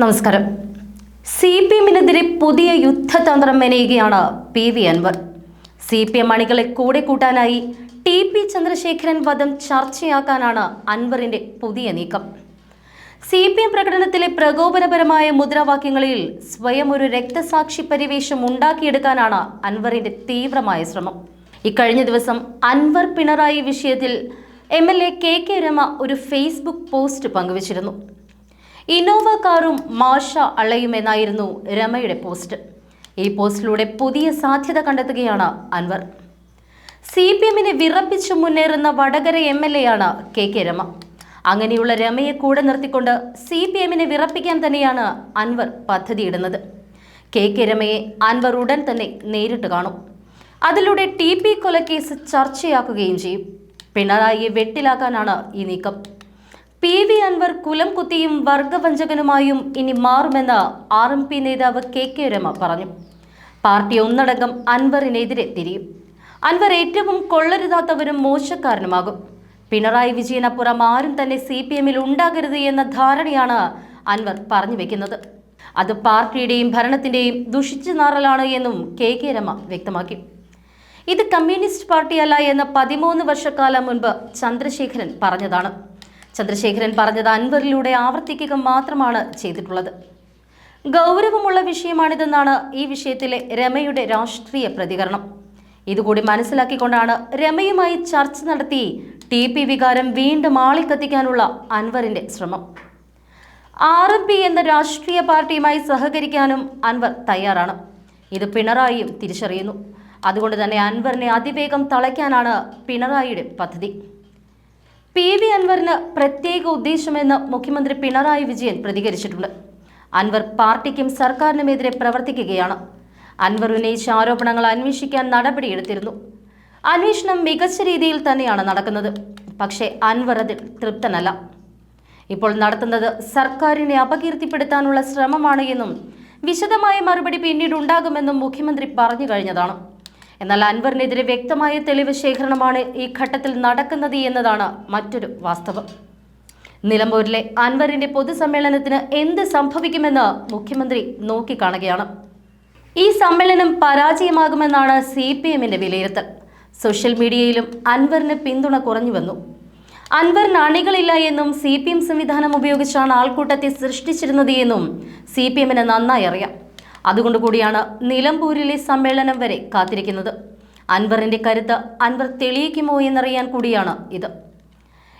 നമസ്കാരം. C P എമ്മിനെതിരെ പുതിയ യുദ്ധതന്ത്രം മെനയുകയാണ് P V Anvar. C P M അണികളെ കൂടെ കൂട്ടാനായി ടി പി ചന്ദ്രശേഖരൻ വധം ചർച്ചയാക്കാനാണ് അൻവറിന്റെ പുതിയ നീക്കം. സി പി എം പ്രകടനത്തിലെ പ്രകോപനപരമായ മുദ്രാവാക്യങ്ങളിൽ സ്വയം ഒരു രക്തസാക്ഷി പരിവേഷം ഉണ്ടാക്കിയെടുക്കാനാണ് അൻവറിന്റെ തീവ്രമായ ശ്രമം. ഇക്കഴിഞ്ഞ ദിവസം അൻവർ പിണറായി വിഷയത്തിൽ M L A K K Rema ഒരു ഫേസ്ബുക്ക് പോസ്റ്റ് പങ്കുവച്ചിരുന്നു. ഇന്നോവ കാറും മാഷ അള്ളയുമെന്നായിരുന്നു രമയുടെ പോസ്റ്റ്. ഈ പോസ്റ്റിലൂടെ പുതിയ സാധ്യത കണ്ടെത്തുകയാണ് അൻവർ. സി പി എമ്മിനെ വിറപ്പിച്ചു മുന്നേറുന്ന വടകര എം എൽ എ ആണ് കെ കെ രമ. അങ്ങനെയുള്ള രമയെ കൂടെ നിർത്തിക്കൊണ്ട് സി പി എമ്മിനെ വിറപ്പിക്കാൻ തന്നെയാണ് അൻവർ പദ്ധതിയിടുന്നത്. കെ കെ രമയെ അൻവർ ഉടൻ തന്നെ നേരിട്ട് കാണും. അതിലൂടെ ടി പി കൊലക്കേസ് ചർച്ചയാക്കുകയും ചെയ്യും. പിണറായിയെ വെട്ടിലാക്കാനാണ് ഈ നീക്കം. പി വി അൻവർ കുലം കുത്തിയും വർഗവഞ്ചകനുമായും ഇനി മാറുമെന്ന് ആർ എം പി നേതാവ് കെ കെ രമ പറഞ്ഞു. പാർട്ടി ഒന്നടങ്കം അൻവറിനെതിരെ തിരിയും. അൻവർ ഏറ്റവും കൊള്ളരുതാത്തവരും മോശക്കാരനുമാകും. പിണറായി വിജയനപ്പുറം ആരും തന്നെ സി പി എമ്മിൽ ഉണ്ടാകരുത് എന്ന ധാരണയാണ് അൻവർ പറഞ്ഞു വെക്കുന്നത്. അത് പാർട്ടിയുടെയും ഭരണത്തിന്റെയും ദുഷിച്ചു നാറലാണ് എന്നും കെ കെ രമ വ്യക്തമാക്കി. ഇത് കമ്മ്യൂണിസ്റ്റ് പാർട്ടിയല്ല എന്ന് പതിമൂന്ന് വർഷക്കാലം മുൻപ് ചന്ദ്രശേഖരൻ പറഞ്ഞതാണ്. ചന്ദ്രശേഖരൻ പറഞ്ഞത് അൻവറിലൂടെ ആവർത്തിക്കുക മാത്രമാണ് ചെയ്തിട്ടുള്ളത്. ഗൗരവമുള്ള വിഷയമാണിതെന്നാണ് ഈ വിഷയത്തിലെ രമയുടെ രാഷ്ട്രീയ പ്രതികരണം. ഇതുകൂടി മനസ്സിലാക്കിക്കൊണ്ടാണ് രമയുമായി ചർച്ച നടത്തി ടി പി വികാരം വീണ്ടും ആളിക്കത്തിക്കാനുള്ള അൻവറിന്റെ ശ്രമം. ആർ എം പി എന്ന രാഷ്ട്രീയ പാർട്ടിയുമായി സഹകരിക്കാനും അൻവർ തയ്യാറാണ്. ഇത് പിണറായിയും തിരിച്ചറിയുന്നു. അതുകൊണ്ട് തന്നെ അൻവറിനെ അതിവേഗം തളയ്ക്കാനാണ് പിണറായിയുടെ പദ്ധതി. പി വി അൻവറിന് പ്രത്യേക ഉദ്ദേശമെന്ന് മുഖ്യമന്ത്രി പിണറായി വിജയൻ പ്രതികരിച്ചിട്ടുണ്ട്. അൻവർ പാർട്ടിക്കും സർക്കാരിനുമെതിരെ പ്രവർത്തിക്കുകയാണ്. അൻവർ ഉന്നയിച്ച ആരോപണങ്ങൾ അന്വേഷിക്കാൻ നടപടിയെടുത്തിരുന്നു. അന്വേഷണം മികച്ച രീതിയിൽ തന്നെയാണ് നടക്കുന്നത്. പക്ഷേ അൻവർ അതിൽ തൃപ്തനല്ല. ഇപ്പോൾ നടത്തുന്നത് സർക്കാരിനെ അപകീർത്തിപ്പെടുത്താനുള്ള ശ്രമമാണ് എന്നും വിശദമായ മറുപടി പിന്നീട് ഉണ്ടാകുമെന്നും മുഖ്യമന്ത്രി പറഞ്ഞു കഴിഞ്ഞതാണ്. എന്നാൽ അൻവറിനെതിരെ വ്യക്തമായ തെളിവ് ശേഖരണമാണ് ഈ ഘട്ടത്തിൽ നടക്കുന്നത് എന്നതാണ് മറ്റൊരു വാസ്തവം. നിലമ്പൂരിലെ അൻവറിന്റെ പൊതുസമ്മേളനത്തിന് എന്ത് സംഭവിക്കുമെന്ന് മുഖ്യമന്ത്രി നോക്കിക്കാണുകയാണ്. ഈ സമ്മേളനം പരാജയമാകുമെന്നാണ് സി പി എമ്മിന്റെ വിലയിരുത്തൽ. സോഷ്യൽ മീഡിയയിലും അൻവറിന് പിന്തുണ കുറഞ്ഞു വന്നു അൻവറിന് അണികളില്ല എന്നും സി പി എം സംവിധാനം ഉപയോഗിച്ചാണ് ആൾക്കൂട്ടത്തെ സൃഷ്ടിച്ചിരുന്നത് എന്നും സി പി എമ്മിന് നന്നായി അറിയാം. അതുകൊണ്ട് കൂടിയാണ് നിലമ്പൂരിലെ സമ്മേളനം വരെ കാത്തിരിക്കുന്നത്. അൻവറിന്റെ കരുത്ത് അൻവർ തെളിയിക്കുമോ എന്നറിയാൻ കൂടിയാണ് ഇത്.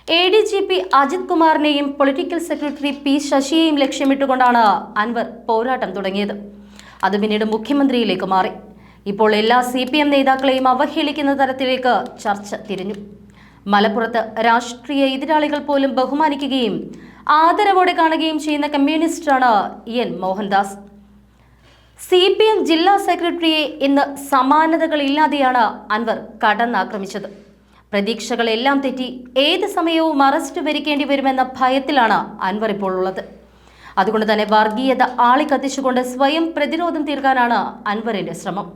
A D G P Ajith കുമാറിനെയും political secretary P ശശിയെയും ലക്ഷ്യമിട്ടുകൊണ്ടാണ് അൻവർ പോരാട്ടം തുടങ്ങിയത്. അത് പിന്നീട് മുഖ്യമന്ത്രിയിലേക്ക് മാറി. ഇപ്പോൾ എല്ലാ സി പി എം നേതാക്കളെയും അവഹേളിക്കുന്ന തരത്തിലേക്ക് ചർച്ച തിരിഞ്ഞു. മലപ്പുറത്ത് രാഷ്ട്രീയ എതിരാളികൾ പോലും ബഹുമാനിക്കുകയും ആദരവോടെ കാണുകയും ചെയ്യുന്ന കമ്മ്യൂണിസ്റ്റാണ് N Mohandas. C P M ജില്ലാ സെക്രട്ടറിയെ ഇന്ന് സമാനതകളില്ലാതെയാണ് അൻവർ കടന്നാക്രമിച്ചത്. പ്രതീക്ഷകളെല്ലാം തെറ്റി ഏത് സമയവും അറസ്റ്റ് വരിക്കേണ്ടി വരുമെന്ന ഭയത്തിലാണ് അൻവർ ഇപ്പോൾ ഉള്ളത്. അതുകൊണ്ട് തന്നെ വർഗീയത ആളിക്കത്തിച്ചുകൊണ്ട് സ്വയം പ്രതിരോധം തീർക്കാനാണ് അൻവറിന്റെ ശ്രമം.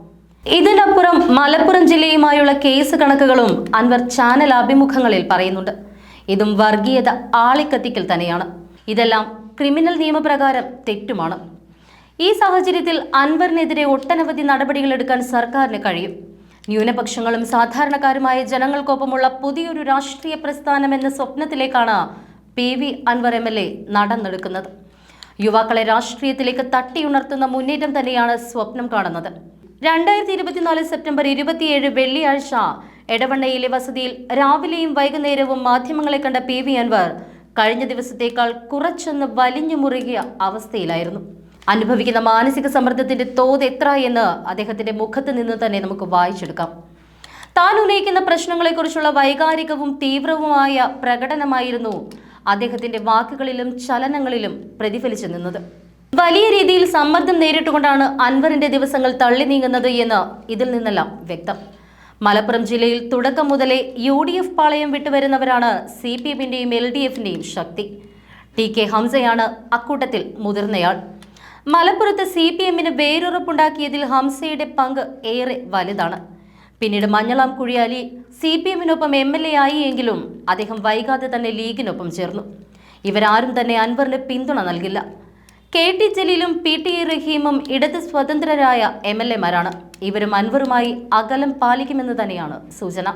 ഇതിനപ്പുറം മലപ്പുറം ജില്ലയുമായുള്ള കേസ് കണക്കുകളും അൻവർ ചാനൽ അഭിമുഖങ്ങളിൽ പറയുന്നുണ്ട്. ഇതും വർഗീയത ആളിക്കത്തിക്കൽ തന്നെയാണ്. ഇതെല്ലാം ക്രിമിനൽ നിയമപ്രകാരം തെറ്റുമാണ്. ഈ സാഹചര്യത്തിൽ അൻവറിനെതിരെ ഒട്ടനവധി നടപടികൾ എടുക്കാൻ സർക്കാരിന് കഴിയും. ന്യൂനപക്ഷങ്ങളും സാധാരണക്കാരുമായ ജനങ്ങൾക്കൊപ്പമുള്ള പുതിയൊരു രാഷ്ട്രീയ പ്രസ്ഥാനം എന്ന സ്വപ്നത്തിലേക്കാണ് P V Anvar M L A നടന്നെടുക്കുന്നത്. യുവാക്കളെ രാഷ്ട്രീയത്തിലേക്ക് തട്ടിയുണർത്തുന്ന മുന്നേറ്റം തന്നെയാണ് സ്വപ്നം കാണുന്നത്. രണ്ടായിരത്തി ഇരുപത്തിനാല് സെപ്റ്റംബർ ഇരുപത്തിയേഴ് വെള്ളിയാഴ്ച എടവണ്ണയിലെ വസതിയിൽ രാവിലെയും വൈകുന്നേരവും മാധ്യമങ്ങളെ കണ്ട പി വി അൻവർ കഴിഞ്ഞ ദിവസത്തേക്കാൾ കുറച്ചൊന്ന് വലിഞ്ഞു മുറുകിയ അവസ്ഥയിലായിരുന്നു. അനുഭവിക്കുന്ന മാനസിക സമ്മർദ്ദത്തിന്റെ തോത് എത്ര എന്ന് അദ്ദേഹത്തിന്റെ മുഖത്ത് നിന്ന് തന്നെ നമുക്ക് വായിച്ചെടുക്കാം. താൻ ഉന്നയിക്കുന്ന പ്രശ്നങ്ങളെക്കുറിച്ചുള്ള വൈകാരികവും തീവ്രവുമായ പ്രകടനമായിരുന്നു അദ്ദേഹത്തിന്റെ വാക്കുകളിലും ചലനങ്ങളിലും പ്രതിഫലിച്ചു നിന്നത്. വലിയ രീതിയിൽ സമ്മർദ്ദം നേരിട്ടുകൊണ്ടാണ് അൻവറിന്റെ ദിവസങ്ങൾ തള്ളി നീങ്ങുന്നത് എന്ന് ഇതിൽ നിന്നെല്ലാം വ്യക്തം. മലപ്പുറം ജില്ലയിൽ തുടക്കം മുതലേ യു ഡി എഫ് പാളയം വിട്ടുവരുന്നവരാണ് സി പി എമ്മിന്റെയും എൽ ഡി എഫിന്റെയും ശക്തി. ടി കെ ഹംസയാണ് അക്കൂട്ടത്തിൽ മുതിർന്നയാൾ. മലപ്പുറത്ത് സി പി എമ്മിന് വേരുറപ്പുണ്ടാക്കിയതിൽ ഹംസയുടെ പങ്ക് ഏറെ വലുതാണ്. പിന്നീട് മഞ്ഞളാം കുഴിയാലി സി പി എമ്മിനൊപ്പം എം എൽ എ ആയി എങ്കിലും അദ്ദേഹം വൈകാതെ തന്നെ ലീഗിനൊപ്പം ചേർന്നു. ഇവരാരും തന്നെ അൻവറിന് പിന്തുണ നൽകില്ല. കെ ടി ജലീലും പി ടി റഹീമും ഇടത് സ്വതന്ത്രരായ എം എൽ എമാരാണ് ഇവരും അൻവറുമായി അകലം പാലിക്കുമെന്ന് തന്നെയാണ് സൂചന.